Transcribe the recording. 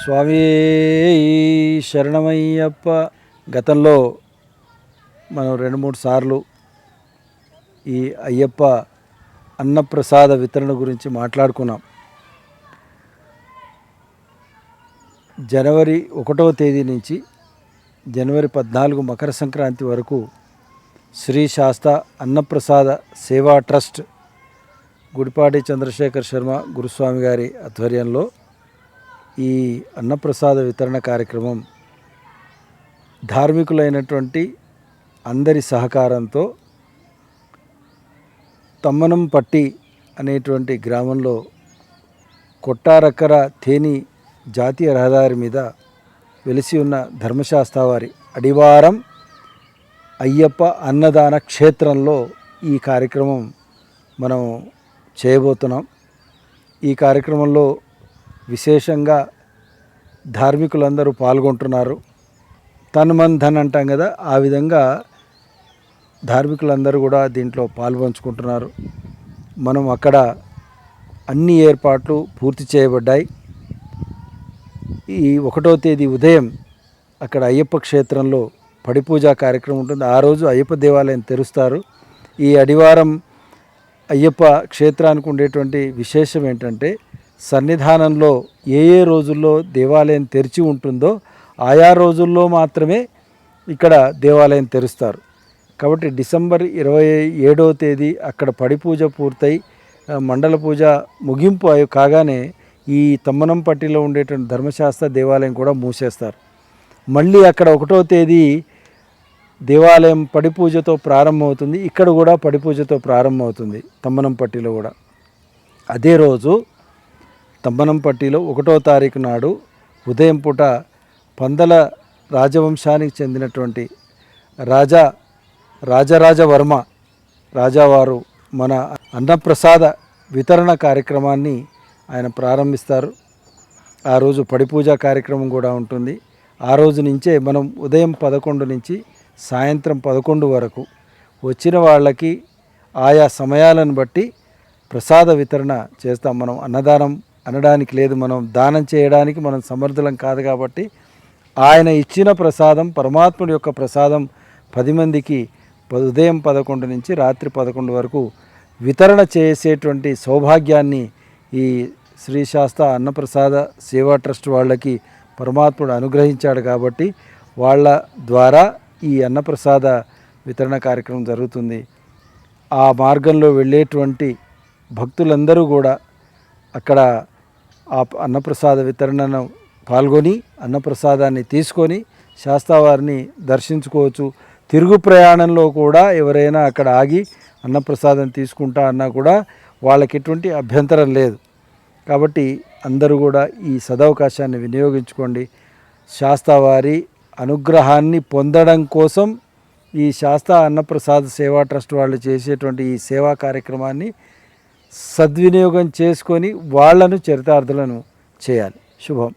స్వామి శరణమయ్యప్ప. గతంలో మనం రెండు మూడు సార్లు ఈ అయ్యప్ప అన్నప్రసాద వితరణ గురించి మాట్లాడుకున్నాం. జనవరి ఒకటవ తేదీ నుంచి జనవరి పద్నాలుగు మకర సంక్రాంతి వరకు శ్రీ శాస్త అన్నప్రసాద సేవా ట్రస్ట్ గుడిపాటి చంద్రశేఖర్ శర్మ గురుస్వామి గారి ఆధ్వర్యంలో ఈ అన్నప్రసాద వితరణ కార్యక్రమం ధార్మికులైనటువంటి అందరి సహకారంతో తమ్మనంపట్టి అనేటువంటి గ్రామంలో కొట్టారక్కర తేని జాతీయ రహదారి మీద వెలిసి ఉన్న ధర్మశాస్త్ర వారి అడివారం అయ్యప్ప అన్నదాన క్షేత్రంలో ఈ కార్యక్రమం మనం చేయబోతున్నాం. ఈ కార్యక్రమంలో విశేషంగా ధార్మికులందరూ పాల్గొంటున్నారు. తన్ ధన్ అంటాం కదా ఆ విధంగా ధార్మికులందరూ కూడా దీంట్లో పాల్పంచుకుంటున్నారు. మనం అక్కడ అన్ని ఏర్పాట్లు పూర్తి చేయబడ్డాయి. ఈ ఒకటో తేదీ ఉదయం అక్కడ అయ్యప్ప క్షేత్రంలో పడిపూజ కార్యక్రమం ఉంటుంది. ఆ రోజు అయ్యప్ప దేవాలయం తెరుస్తారు. ఈ అడివారం అయ్యప్ప క్షేత్రానికి ఉండేటువంటి విశేషం ఏంటంటే సన్నిధానంలో ఏ ఏ రోజుల్లో దేవాలయం తెరిచి ఉంటుందో ఆయా రోజుల్లో మాత్రమే ఇక్కడ దేవాలయం తెరుస్తారు. కాబట్టి డిసెంబర్ ఇరవై ఏడవ తేదీ అక్కడ పడి పూజ పూర్తయి మండల పూజ ముగింపు కాగానే ఈ తమ్మనంపట్టిలో ఉండేటువంటి ధర్మశాస్త్ర దేవాలయం కూడా మూసేస్తారు. మళ్ళీ అక్కడ ఒకటో తేదీ దేవాలయం పడి పూజతో ప్రారంభమవుతుంది. ఇక్కడ కూడా పడి పూజతో ప్రారంభమవుతుంది తమ్మనంపట్టిలో కూడా. అదే రోజు తమ్మనంపట్టిలో ఒకటో తారీఖు నాడు ఉదయం పూట పందల రాజవంశానికి చెందినటువంటి రాజా రాజరాజవర్మ రాజావారు మన అన్నప్రసాద వితరణ కార్యక్రమాన్ని ఆయన ప్రారంభిస్తారు. ఆ రోజు పడిపూజ కార్యక్రమం కూడా ఉంటుంది. ఆ రోజు నుంచే మనం ఉదయం పదకొండు నుంచి సాయంత్రం పదకొండు వరకు వచ్చిన వాళ్ళకి ఆయా సమయాలను బట్టి ప్రసాద వితరణ చేస్తాం. మనం అన్నదానం అనడానికి లేదు. మనం దానం చేయడానికి మనం సమర్థులం కాదు కాబట్టి ఆయన ఇచ్చిన ప్రసాదం పరమాత్ముడి యొక్క ప్రసాదం పది మందికి ప- ఉదయం పదకొండు నుంచి రాత్రి పదకొండు వరకు వితరణ చేసేటువంటి సౌభాగ్యాన్ని ఈ శ్రీశాస్త్ర అన్నప్రసాద సేవా ట్రస్ట్ వాళ్ళకి పరమాత్ముడు అనుగ్రహించాడు కాబట్టి వాళ్ళ ద్వారా ఈ అన్నప్రసాద వితరణ కార్యక్రమం జరుగుతుంది. ఆ మార్గంలో వెళ్ళేటువంటి భక్తులందరూ కూడా అక్కడ ఆ అన్నప్రసాద వితరణను పాల్గొని అన్నప్రసాదాన్ని తీసుకొని శాస్త్రవారిని దర్శించుకోవచ్చు. తిరుగు ప్రయాణంలో కూడా ఎవరైనా అక్కడ ఆగి అన్నప్రసాదం తీసుకుంటా అన్నా కూడా వాళ్ళకి ఎటువంటి అభ్యంతరం లేదు. కాబట్టి అందరూ కూడా ఈ సదవకాశాన్ని వినియోగించుకోండి. శాస్త్రవారి అనుగ్రహాన్ని పొందడం కోసం ఈ శాస్త్ర అన్నప్రసాద్ సేవా ట్రస్ట్ వాళ్ళు చేసేటువంటి ఈ సేవా కార్యక్రమాన్ని సద్వినియోగం చేసుకొని వాళ్ళను చరితార్థులను చేయాలి. శుభం.